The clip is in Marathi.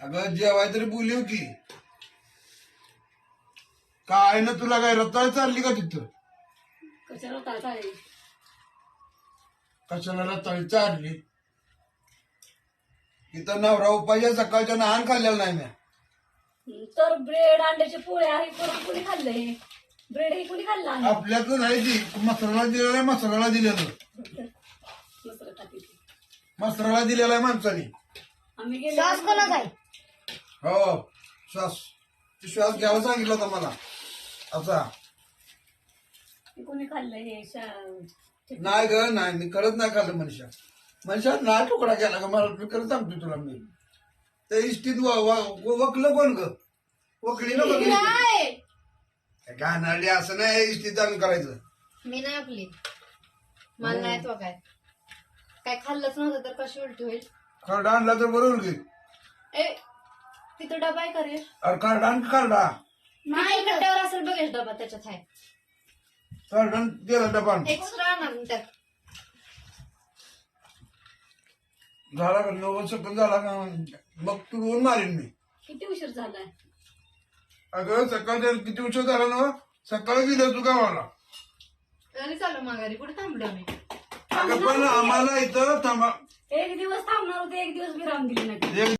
अगं जेवाय तरी बोलव की काय ना तुला काय रताळ चालली का तिथं? कशाला काय काय कशाला रताळी चालली? इथं नवरा उपाय सकाळच्या नहान खाल्लेला नाही मी तर ब्रेड अंड्याचे पोळ्या हे करून कुणी खाल्लं हे? ब्रेड हे कुणी खाल्लं आणि आपल्याकडं नाही ती. मसाला दिलेला आहे मसाला दिलेलं. मस्त खाते ती. मसाला दिलेला आहे माणसाने. आम्ही गेलो श्वास कोणाचा आहे? हो श्वास ते श्वास घ्यायला सांगितलं होतं मला. असा कोणी खाल्लं हे शा- नाही ग नाही मी करत नाही खाल्लं मनुष्या. मनुष्या ना तुकडा केला ग मला मी करत सांगतो तुला मी. त्या इष्टीत व- व- वकलं कोण ग? वकली ना वकली नाही. असं नाही इष्टीत आम्ही करायचं. मी नाही आपली मला नाही तो काय. काय खाल्लंच नव्हतं तर कशी उलटी होईल? खरडा आणला तर बरोबर घे ए तिथं डबा आहे करे अरे खरडा आण नाही कट्ट्यावर असेल बघेल डबा त्याच्यात आहे. दिला डबा आण. एक्स्ट्रा आणा मग त्यात. झाला का? नव्वद सेकंद झाला का? मग तू रोवून मारीन मी. किती उशीर झालाय? अगं सकाळच्या किती उशीर झाला ना? सकाळी गेलो तू गावाला. चालू माघारी कुठे थांबलो मी? अगं पण आम्हाला इथं थांबा. एक दिवस थांबणार होते एक दिवस विराम दिली नाही. एक